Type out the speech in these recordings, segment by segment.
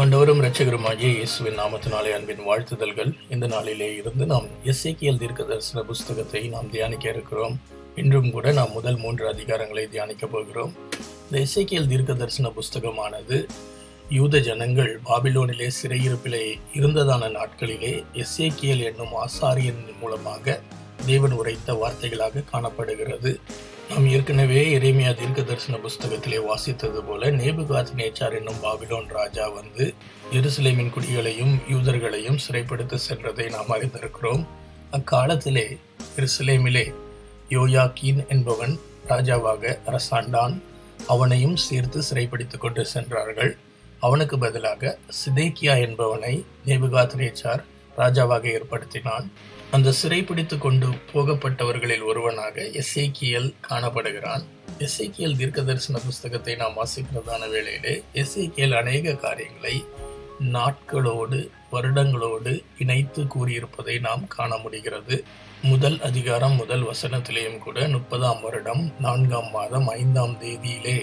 ஆண்டவரும் இரட்சகருமாகிய இயேசுவின் நாமத்தினாலே அன்பின் வாழ்த்துதல்கள். இந்த நாளிலே இருந்து நாம் எஸ்ஐக்கியல் தீர்க்க தரிசன புஸ்தகத்தை நாம் தியானிக்க இருக்கிறோம். இன்றும் கூட நாம் முதல் மூன்று அதிகாரங்களை தியானிக்க போகிறோம். இந்த எஸ்ஐக்கியல் தீர்க்க தரிசன புஸ்தகமானது யூத ஜனங்கள் பாபிலோனிலே சிறையிருப்பிலே இருந்ததான நாட்களிலே எஸ்ஏக்கியல் என்னும் ஆசாரியன் மூலமாக தேவன் உரைத்த வார்த்தைகளாக காணப்படுகிறது. நாம் ஏற்கனவே இறைமையா தீர்க்க தரிசன புஸ்தகத்திலே வாசித்தது போல நேபுகாத் நேச்சார் என்னும் பாபிலோன் ராஜா வந்து எருசலேமின் குடிகளையும் யூதர்களையும் சிறைப்படுத்த சென்றதை நாம் அறிந்திருக்கிறோம். அக்காலத்திலே எருசலேமிலே யோயாக்கீன் என்பவன் ராஜாவாக அரசாண்டான். அவனையும் சேர்த்து சிறைப்பிடித்துக் கொண்டு சென்றார்கள். அவனுக்கு பதிலாக சிதேக்கியா என்பவனை நேபுகாத் நேச்சார் ராஜாவாக ஏற்படுத்தினான். அந்த சிறைப்பிடித்து கொண்டு போகப்பட்டவர்களில் ஒருவனாக எஸ்ஏக்கியல் காணப்படுகிறான். எஸ்ஏக்கியல் தீர்க்க தரிசன புஸ்தகத்தை நாம் வாசிக்கிறதான வேளையிலே எஸ்ஏக்கியல் அநேக காரியங்களை நாட்களோடு வருடங்களோடு இணைத்து கூறியிருப்பதை நாம் காண முடிகிறது. முதல் அதிகாரம் முதல் வசனத்திலேயும் கூட முப்பதாம் வருடம் நான்காம் மாதம் ஐந்தாம் தேதியிலே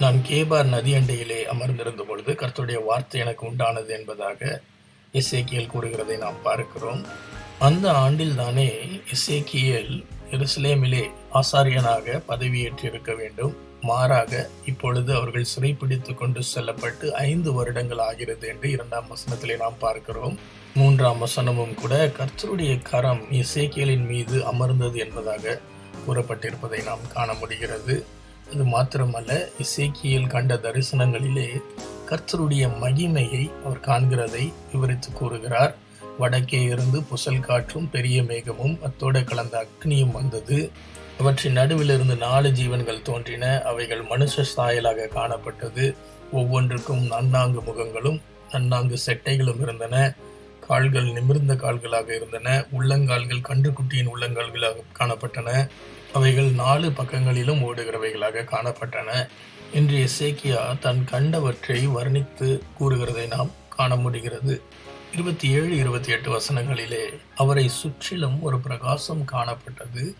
நான் கேபார் நதி அண்டையிலே அமர்ந்திருந்த பொழுது கர்த்தருடைய வார்த்தை எனக்கு உண்டானது என்பதாக எஸ்ஏக்கியல் கூறுகிறதை நாம் பார்க்கிறோம். அந்த ஆண்டில் தானே எருசலேமிலே ஆசாரியனாக பதவியேற்றிருக்க வேண்டும். மாறாக இப்பொழுது அவர்கள் சிறைப்பிடித்து கொண்டு செல்லப்பட்டு ஐந்து வருடங்கள் ஆகிறது என்று இரண்டாம் வசனத்திலே நாம் பார்க்கிறோம். மூன்றாம் வசனமும் கூட கர்த்தருடைய கரம் இசைக்கியலின் மீது அமர்ந்தது என்பதாக கூறப்பட்டிருப்பதை நாம் காண முடிகிறது. அது மாத்திரமல்ல இசைக்கியல் கண்ட தரிசனங்களிலே கர்த்தருடைய மகிமையை அவர் காண்கிறதை விவரித்து கூறுகிறார். வடக்கே இருந்து புசல் காற்றும் பெரிய மேகமும் அத்தோடு கலந்த அக்னியும் வந்தது. அவற்றின் நடுவில் இருந்து நாலு ஜீவன்கள் தோன்றின. அவைகள் மனுஷ சாயலாக காணப்பட்டது. ஒவ்வொன்றுக்கும் நன்னாங்கு முகங்களும் நன்னாங்கு செட்டைகளும் இருந்தன. கால்கள் நிமிர்ந்த கால்களாக இருந்தன. உள்ளங்கால்கள் கன்றுக்குட்டியின் உள்ளங்கால்களாக காணப்பட்டன. அவைகள் நாலு பக்கங்களிலும் ஓடுகிறவைகளாக காணப்பட்டன. இன்றைய எசேக்கியா தன் கண்டவற்றை வர்ணித்து கூறுகிறதை நாம் காண முடிகிறது. இருபத்தி ஏழு இருபத்தி எட்டு வசனங்களிலே அவரை சுற்றிலும் ஒரு பிரகாசம் காணப்பட்டது.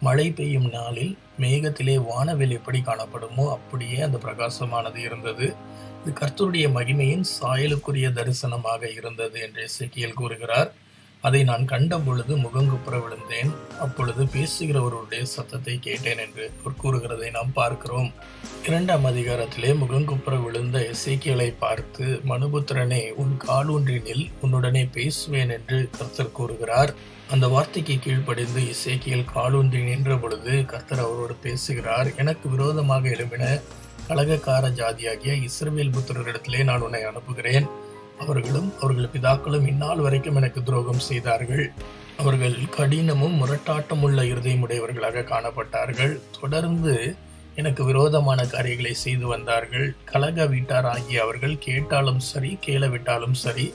மழை பெய்யும் நாளில் மேகத்திலே வானவில் எப்படி காணப்படுமோ அப்படியே அந்த பிரகாசமானது இருந்தது. இது கர்த்தருடைய மகிமையின் சாயலுக்குரிய தரிசனமாக இருந்தது என்று இசைக்கியல் கூறுகிறார். அதை நான் கண்ட பொழுது முகங்குப்புற விழுந்தேன் அப்பொழுது பேசுகிறவருடைய சத்தத்தை கேட்டேன் என்று அவர் கூறுகிறதை நாம் பார்க்கிறோம். இரண்டாம் அதிகாரத்திலே முகங்குப்புற விழுந்த இசைக்கியலை பார்த்து மனுபுத்திரனே உன் காலூன்றினில் உன்னுடனே பேசுவேன் என்று கர்த்தர் கூறுகிறார். அந்த வார்த்தைக்கு கீழ்ப்படிந்து இசைக்கியல் காலூன்றி நின்ற பொழுது கர்த்தர் அவரோடு பேசுகிறார் எனக்கு விரோதமாக எழும்பின கலகக்கார ஜாதியாகிய இஸ்ரவேல் புத்திரரிடத்திலே நான் உன்னை அனுப்புகிறேன். அவர்களும் அவர்கள் பிதாக்களும் இந்நாள் வரைக்கும் எனக்கு துரோகம் செய்தார்கள். அவர்கள் கடினமும் முரட்டாட்டம் உள்ள இருதயமுடையவர்களாக காணப்பட்டார்கள். தொடர்ந்து எனக்கு விரோதமான காரியங்களை செய்து வந்தார்கள். கலக வீட்டார் ஆகிய அவர்கள் கேட்டாலும் சரி கேளவிட்டாலும் சரி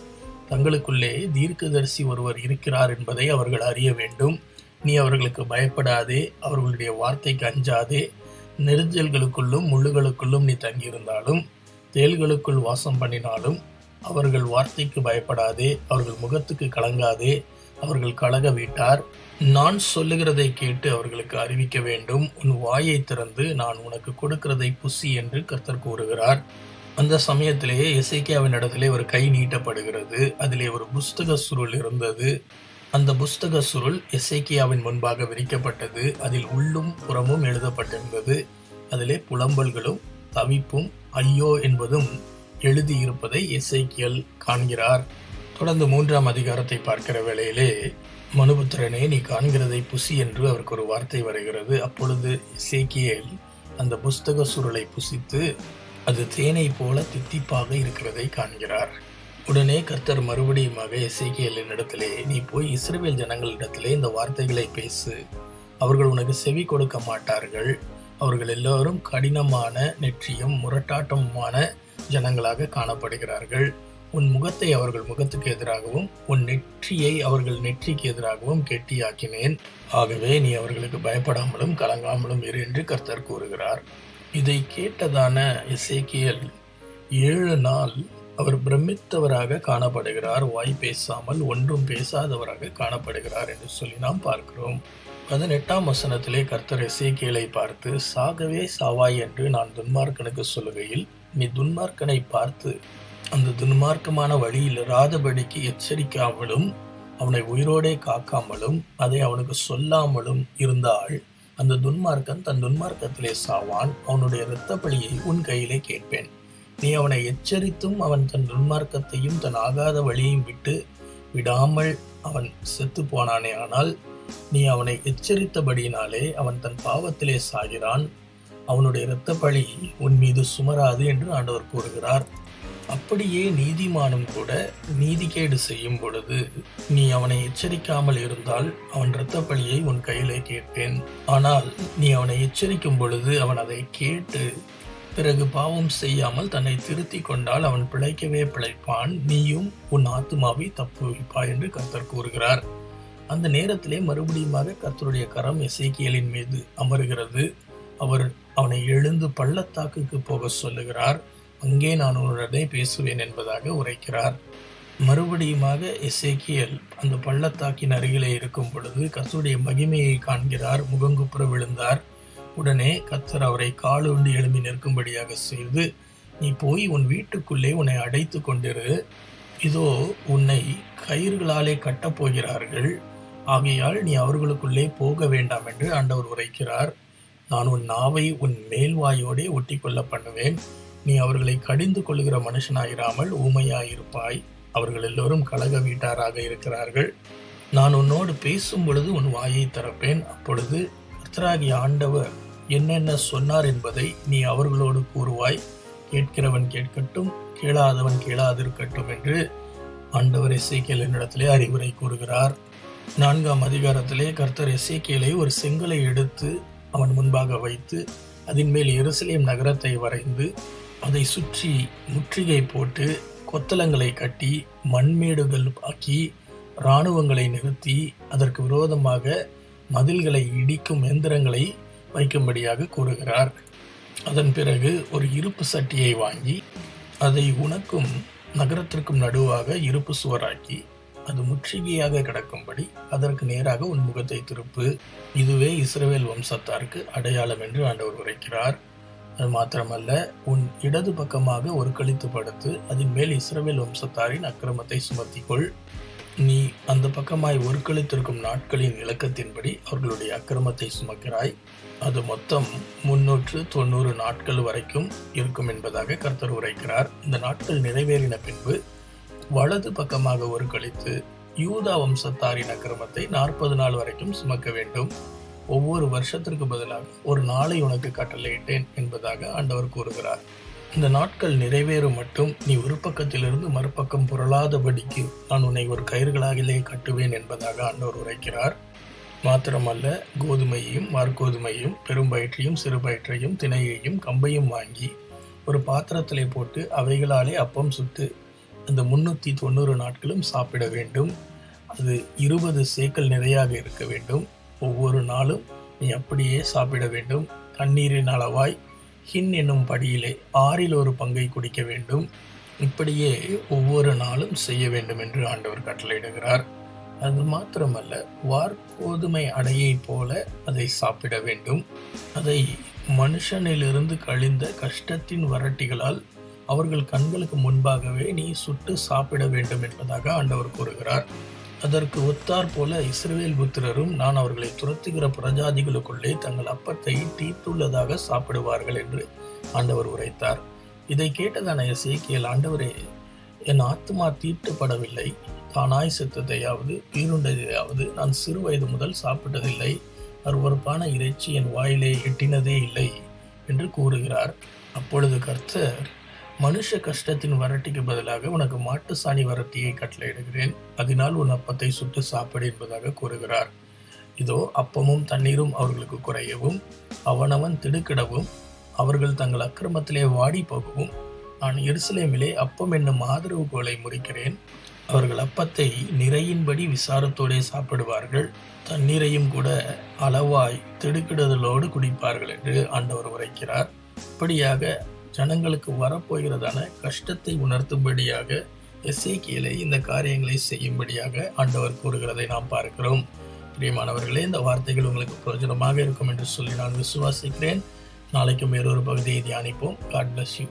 தங்களுக்குள்ளே தீர்க்கதரிசி ஒருவர் இருக்கிறார் என்பதை அவர்கள் அறிய வேண்டும். நீ அவர்களுக்கு பயப்படாதே அவர்களுடைய வார்த்தைக்கு அஞ்சாதே. நெருஞ்சல்களுக்குள்ளும் முள்ளுகளுக்குள்ளும் நீ தங்கியிருந்தாலும் தேள்களுக்குள் வாசம் பண்ணினாலும் அவர்கள் வார்த்தைக்கு பயப்படாதே அவர்கள் முகத்துக்கு கலங்காதே அவர்கள் கலக விட்டார். நான் சொல்லுகிறதை கேட்டு அவர்களுக்கு அறிவிக்க வேண்டும். உன் வாயை திறந்து நான் உனக்கு கொடுக்கிறதை புசி என்று கர்த்தர் கூறுகிறார். அந்த சமயத்திலேயே இசைக்கியாவின் இடத்திலே ஒரு கை நீட்டப்படுகிறது. அதிலே ஒரு புஸ்தக சுருள் இருந்தது. அந்த புஸ்தக சுருள் இசைக்கியாவின் முன்பாக விரிக்கப்பட்டது. அதில் உள்ளும் புறமும் எழுதப்பட்டிருந்தது. அதிலே புலம்பல்களும் தவிப்பும் ஐயோ என்பதும் எழுதியிருப்பதை இசைக்கியல் காண்கிறார். தொடர்ந்து மூன்றாம் அதிகாரத்தை பார்க்கிற வேளையிலே மனுபுத்திரனே நீ காண்கிறதை புசி என்று அவருக்கு ஒரு வார்த்தை வருகிறது. அப்பொழுது இசைக்கியல் அந்த புஸ்தக சுருளை புசித்து அது தேனை போல தித்திப்பாக இருக்கிறதை காண்கிறார். உடனே கர்த்தர் மறுபடியுமாக எசேக்கியலின் இடத்திலே நீ போய் இஸ்ரேல் ஜனங்களிடத்திலே இந்த வார்த்தைகளை பேசு. அவர்கள் உனக்கு செவி கொடுக்க மாட்டார்கள். அவர்கள் எல்லோரும் கடினமான நெற்றியும் முரட்டாட்டமுமான ஜனங்களாக காணப்படுகிறார்கள். உன் முகத்தை அவர்கள் முகத்துக்கு எதிராகவும் உன் நெற்றியை அவர்கள் நெற்றிக்கு எதிராகவும் கெட்டியாக்கினேன். ஆகவே நீ அவர்களுக்கு பயப்படாமலும் கலங்காமலும் இரு என்று கர்த்தர் கூறுகிறார். இதை கேட்டதான இசைக்கியல் ஏழு நாள் அவர் பிரமித்தவராக காணப்படுகிறார். வாய் பேசாமல் ஒன்றும் பேசாதவராக காணப்படுகிறார் என்று சொல்லி நாம் பார்க்கிறோம். பதினெட்டாம் வசனத்திலே கர்த்தர் இசைக்கியலை பார்த்து சாகவே சாவாய் என்று நான் துன்மார்க்கனுக்கு சொல்லுகையில் நீ துன்மார்க்கனை பார்த்து அந்த துன்மார்க்கமான வழியில் இராதபடிக்கு எச்சரிக்காமலும் அவனை உயிரோடே காக்காமலும் அதை அவனுக்கு சொல்லாமலும் இருந்தால் அந்த துன்மார்க்கன் தன் துன்மார்க்கத்திலே சாவான். அவனுடைய இரத்த பழியை உன் கையிலே கேட்பேன். நீ அவனை எச்சரித்தும் அவன் தன் துன்மார்க்கத்தையும் தன் ஆகாத வழியையும் விட்டு விடாமல் அவன் செத்து போனானே ஆனால் நீ அவனை எச்சரித்தபடியினாலே அவன் தன் பாவத்திலே சாகிறான். அவனுடைய இரத்த பழி உன் மீது சுமராது என்று ஆண்டவர் கூறுகிறார். அப்படியே நீதிமானும் கூட நீதிகேடு செய்யும் பொழுது நீ அவனை எச்சரிக்காமல் இருந்தால் அவன் இரத்த பழியை உன் கையிலே கேட்பேன். ஆனால் நீ அவனை எச்சரிக்கும் பொழுது அவன் அதை கேட்டு பிறகு பாவம் செய்யாமல் தன்னை திருத்தி கொண்டால் அவன் பிழைக்கவே பிழைப்பான். நீயும் உன் ஆத்துமாவை தப்பு வைப்பாய் என்று கர்த்தர் கூறுகிறார். அந்த நேரத்திலே மறுபடியுமாக கர்த்தருடைய கரம் இசைக்கியலின் மீது அமருகிறது. அவர் அவனை எழுந்து பள்ளத்தாக்குக்கு போக சொல்லுகிறார். அங்கே நான் உன்னுடனே பேசுவேன் என்பதாக உரைக்கிறார். மறுபடியுமாக எசேக்கியல் அந்த பள்ளத்தாக்கின் அருகிலே இருக்கும் பொழுது கத்தருடைய மகிமையை காண்கிறார். முகங்குப்புற விழுந்தார். உடனே கத்தர் அவரை காலுண்டு எழும்பி நிற்கும்படியாக செய்து நீ போய் உன் வீட்டுக்குள்ளே உன்னை அடைத்து கொண்டிரு. இதோ உன்னை கயிறுகளாலே கட்டப் போகிறார்கள். ஆகையால் நீ அவர்களுக்குள்ளே போக வேண்டாம் என்று ஆண்டவர் உரைக்கிறார். நான் உன் நாவை உன் மேல்வாயோடே ஒட்டி கொள்ள பண்ணுவேன் நீ அவர்களை கடிந்து கொள்கிற மனுஷனாயிராமல் ஊமையாயிருப்பாய். அவர்கள் எல்லோரும் கழக வீட்டாராக இருக்கிறார்கள். நான் உன்னோடு பேசும் பொழுது உன் வாயை திறப்பேன். அப்பொழுது கர்த்தராகிய ஆண்டவர் என்னென்ன சொன்னார் என்பதை நீ அவர்களோடு கூறுவாய். கேட்கிறவன் கேட்கட்டும் கேளாதவன் கேளாதிருக்கட்டும் என்று ஆண்டவர் இசைக்கியல் என்னிடத்திலே அறிவுரை கூறுகிறார். நான்காம் அதிகாரத்திலே கர்த்தர் இசைக்கியலை ஒரு செங்கலை எடுத்து அவன் முன்பாக வைத்து அதன் மேல் எருசலேம் நகரத்தை வரைந்து அதை சுற்றி முற்றுகை போட்டு கொத்தளங்களை கட்டி மண்மேடுகள் ஆக்கி இராணுவங்களை நிறுத்தி அதற்கு விரோதமாக மதில்களை இடிக்கும் எந்திரங்களை வைக்கும்படியாக கூறுகிறார். அதன் பிறகு ஒரு இருப்பு சட்டியை வாங்கி அதை உனக்கும் நகரத்திற்கும் நடுவாக இருப்பு சுவராக்கி அது முற்றுகையாக கிடக்கும்படி அதற்கு நேராக உன் முகத்தை திருப்பு. இதுவே இஸ்ரேல் வம்சத்தாருக்கு அடையாளம் என்று ஆண்டவர் உரைக்கிறார். அது மாத்திரமல்ல உன் இடது பக்கமாக ஒரு கழித்து படுத்து அதன் மேல் இஸ்ரவேல் வம்சத்தாரின் அக்கிரமத்தை சுமத்திக்கொள். நீ அந்த பக்கமாய் ஒரு கழித்திருக்கும் நாட்களின் இலக்கத்தின்படி அவர்களுடைய அக்கிரமத்தை சுமக்கிறாய். அது மொத்தம் முன்னூற்று தொண்ணூறு நாட்கள் வரைக்கும் இருக்கும் என்பதாக கர்த்தர் உரைக்கிறார். இந்த நாட்கள் நிறைவேறின பின்பு வலது பக்கமாக ஒரு கழித்து யூதா வம்சத்தாரின் அக்கிரமத்தை நாற்பது நாள் வரைக்கும் சுமக்க வேண்டும். ஒவ்வொரு வருஷத்திற்கு பதிலாக ஒரு நாளை உனக்கு கட்டளையிட்டேன் என்பதாக ஆண்டவர் கூறுகிறார். இந்த நாட்கள் நிறைவேறும் மட்டும் நீ ஒரு பக்கத்திலிருந்து மறுபக்கம் புரளாதபடிக்கு நான் உன்னை ஒரு கயிறுகளாகிலே கட்டுவேன் என்பதாக ஆண்டவர் உரைக்கிறார். மாத்திரமல்ல கோதுமையையும் மார்கோதுமையும் பெரும்பயிற்றையும் சிறுபயிற்றையும் திணையையும் கம்பையும் வாங்கி ஒரு பாத்திரத்திலே போட்டு அவைகளாலே அப்பம் சுட்டு அந்த முன்னூற்றி தொண்ணூறு நாட்களும் சாப்பிட வேண்டும். அது இருபது சேக்கல் நிறையாக இருக்க வேண்டும். ஒவ்வொரு நாளும் நீ அப்படியே சாப்பிட வேண்டும். தண்ணீரின் அளவாய் ஹின் என்னும் படியிலே ஆறில் ஒரு பங்கை குடிக்க வேண்டும். இப்படியே ஒவ்வொரு நாளும் செய்ய வேண்டும் என்று ஆண்டவர் கட்டளையிடுகிறார். அது மாத்திரமல்ல வார்கோதுமை அடையை போல அதை சாப்பிட வேண்டும். அதை மனுஷனிலிருந்து கழிந்த கஷ்டத்தின் வரட்டிகளால் அவர்கள் கண்களுக்கு முன்பாகவே நீ சுட்டு சாப்பிட வேண்டும் என்பதாக ஆண்டவர் கூறுகிறார். அதற்கு ஒத்தார் போல இஸ்ரேல் புத்திரரும் நான் அவர்களை துரத்துகிற பிரஜாதிகளுக்குள்ளே தங்கள் அப்பத்தை தீட்டுள்ளதாக சாப்பிடுவார்கள் என்று ஆண்டவர் உரைத்தார். இதை கேட்டதான இசைக்கியல் ஆண்டவரே என் ஆத்மா தீட்டுப்படவில்லை. தானாய் செத்ததையாவது பீருண்டதையாவது நான் சிறு வயது முதல் சாப்பிட்டதில்லை. அருவறுப்பான இறைச்சி என் வாயிலே எட்டினதே இல்லை என்று கூறுகிறார். அப்பொழுது கர்த்தர் மனுஷ கஷ்டத்தின் வரட்டிக்கு பதிலாக உனக்கு மாட்டு சாணி வரட்டியை கட்டளையிடுகிறேன். அதனால் உன் அப்பத்தை சுட்டு சாப்பிடு என்பதாக கூறுகிறார். இதோ அப்பமும் தண்ணீரும் அவர்களுக்கு குறையவும் அவனவன் திடுக்கிடவும் அவர்கள் தங்கள் அக்கிரமத்திலே வாடி போகவும் நான் எருசலேமிலே அப்பம் என்னும் ஆதரவு கோலை முறிக்கிறேன். அவர்கள் அப்பத்தை நிறையின்படி விசாரத்தோடே சாப்பிடுவார்கள். தண்ணீரையும் கூட அளவாய் திடுக்கிடுதலோடு குடிப்பார்கள் என்று ஆண்டவர் உரைக்கிறார். இப்படியாக ஜனங்களுக்கு வரப்போகிறதான கஷ்டத்தை உணர்த்தும்படியாக எஸ்ஐக்கியலை இந்த காரியங்களை செய்யும்படியாக ஆண்டவர் கூறுகிறதை நாம் பார்க்கிறோம். பிரியமானவர்களே இந்த வார்த்தைகள் உங்களுக்கு பிரயோஜனமாக இருக்கும் என்று சொல்லி நான் விசுவாசிக்கிறேன். நாளைக்கும் வேறொரு பகுதியை தியானிப்போம். God bless you